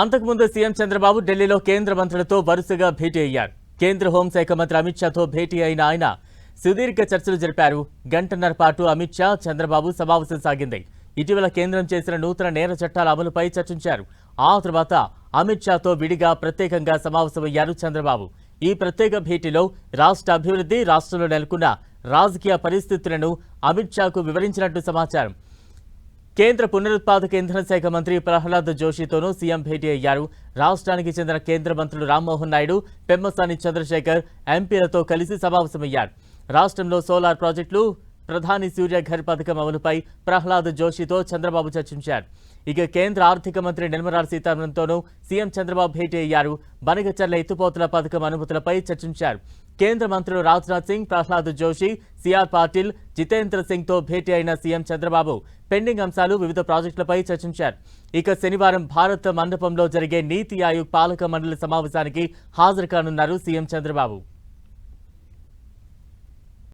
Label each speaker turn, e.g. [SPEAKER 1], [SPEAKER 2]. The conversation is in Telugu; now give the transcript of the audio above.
[SPEAKER 1] అంతకుముందు సీఎం చంద్రబాబు ఢిల్లీలో కేంద్ర మంత్రులతో వరుసగా భేటీ అయ్యారు. కేంద్ర హోంశాఖ మంత్రి అమిత్ షాతో భేటీ అయిన ఆయన సుదీర్ఘ చర్చలు జరిపారు. గంటన్నర పాటు అమిత్ షా చంద్రబాబు సమావేశం సాగింది. ఇటీవల కేంద్రం చేసిన నూతన నేర చట్టాల అమలుపై చర్చించారు. ఆ తర్వాత అమిత్ షాతో విడిగా ప్రత్యేకంగా సమావేశమయ్యారు చంద్రబాబు. ఈ ప్రత్యేక భేటీలో రాష్ట్ర అభివృద్ధి రాష్ట్రంలో నెలకొన్న రాజకీయ పరిస్థితులను అమిత్ షాకు వివరించినట్టు సమాచారం. కేంద్ర పునరుత్పాదక ఇంధన శాఖ మంత్రి ప్రహ్లాద్ జోషితోనూ సీఎం భేటీ అయ్యారు. రాష్ట్రానికి చెందిన కేంద్ర మంత్రులు రామ్మోహన్ నాయుడు పెమ్మసాని చంద్రశేఖర్ ఎంపీలతో కలిసి సమావేశమయ్యారు. రాష్ట్రంలో సోలార్ ప్రాజెక్టులు ప్రధాని సూర్యఘర్ పథకం అమలుపై ప్రహ్లాద్ జోషితో చంద్రబాబు చర్చించారు. ఇక కేంద్ర ఆర్థిక మంత్రి నిర్మలా సీతారామన్తోనూ సీఎం చంద్రబాబు భేటీ అయ్యారు. బనగచర్ల ఎత్తుపోతల పథకం అనుమతులపై చర్చించారు. కేంద్ర మంత్రులు రాజ్నాథ్ సింగ్ ప్రహ్లాద్ జోషి సిఆర్ పాటిల్ జితేంద్ర సింగ్తో భేటీ అయిన సీఎం చంద్రబాబు పెండింగ్ అంశాలు వివిధ ప్రాజెక్టులపై చర్చించారు. ఇక శనివారం భారత్ మండపంలో జరిగే నీతి ఆయోగ్ పాలక మండలి సమావేశానికి హాజరు కానున్నారు సీఎం చంద్రబాబు.